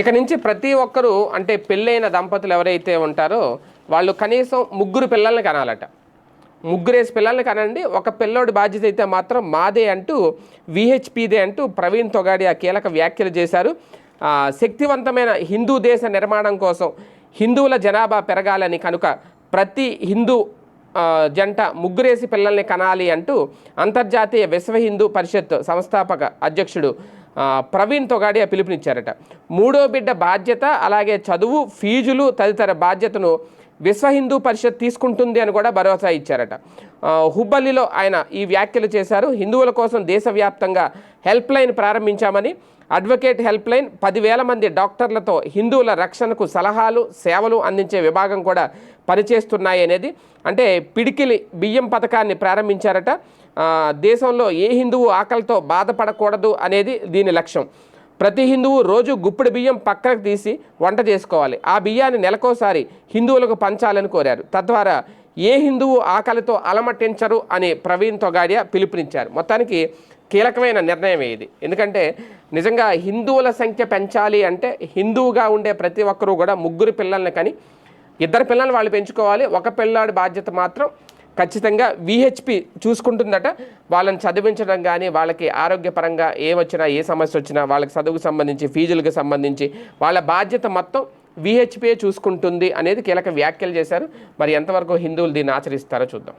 ఇక నుంచి ప్రతి ఒక్కరూ అంటే పెళ్ళైన దంపతులు ఎవరైతే ఉంటారో వాళ్ళు కనీసం ముగ్గురు పిల్లల్ని కనాలట. ముగ్గురేసి పిల్లల్ని కనండి. ఒక పిల్లోడి బాధ్యత అయితే మాత్రం మాదే అంటూ విహెచ్పిదే అంటూ ప్రవీణ్ తొగాడి ఆ కీలక వ్యాఖ్యలు చేశారు. శక్తివంతమైన హిందూ దేశ నిర్మాణం కోసం హిందువుల జనాభా పెరగాలని కనుక ప్రతి హిందూ జంట ముగ్గురేసి పిల్లల్ని కనాలి అంటూ అంతర్జాతీయ విశ్వ హిందూ పరిషత్ సంస్థాపక అధ్యక్షుడు ప్రవీణ్తో ప్రవీణ్ ఆ పిలుపునిచ్చారట. మూడో బిడ్డ బాధ్యత అలాగే చదువు ఫీజులు తదితర బాధ్యతను విశ్వ హిందూ పరిషత్ తీసుకుంటుంది అని కూడా భరోసా ఇచ్చారట. హుబ్బల్లిలో ఆయన ఈ వ్యాఖ్యలు చేశారు. హిందువుల కోసం దేశవ్యాప్తంగా హెల్ప్ లైన్ ప్రారంభించామని అడ్వకేట్ హెల్ప్ లైన్ పదివేల మంది డాక్టర్లతో హిందువుల రక్షణకు సలహాలు సేవలు అందించే విభాగం కూడా పనిచేస్తున్నాయి అనేది. అంటే పిడికిలి బియ్యం పథకాన్ని ప్రారంభించారట. దేశంలో ఏ హిందువు ఆకలితో బాధపడకూడదు అనేది దీని లక్ష్యం. ప్రతి హిందువు రోజు గుప్పిడి బియ్యం పక్కకు తీసి వంట చేసుకోవాలి. ఆ బియ్యాన్ని నెలకోసారి హిందువులకు పంచాలని కోరారు. తద్వారా ఏ హిందువు ఆకలితో అలమటించరు అని ప్రవీణ్ తొగాడియా పిలుపునిచ్చారు. మొత్తానికి కీలకమైన నిర్ణయం ఇది. ఎందుకంటే నిజంగా హిందువుల సంఖ్య పెంచాలి అంటే హిందువుగా ఉండే ప్రతి ఒక్కరూ కూడా ముగ్గురు పిల్లల్ని కానీ ఇద్దరు పిల్లల్ని వాళ్ళు పెంచుకోవాలి. ఒక పిల్లాడి బాధ్యత మాత్రం ఖచ్చితంగా విహెచ్పి చూసుకుంటుందట. వాళ్ళని చదివించడం కానీ వాళ్ళకి ఆరోగ్యపరంగా ఏమొచ్చినా ఏ సమస్య వచ్చినా వాళ్ళకి చదువుకు సంబంధించి ఫీజులకు సంబంధించి వాళ్ళ బాధ్యత మొత్తం విహెచ్పిఏ చూసుకుంటుంది అనేది కీలక వ్యాఖ్యలు చేశారు. మరి ఎంతవరకు హిందువులు దీన్ని ఆచరిస్తారో చూద్దాం.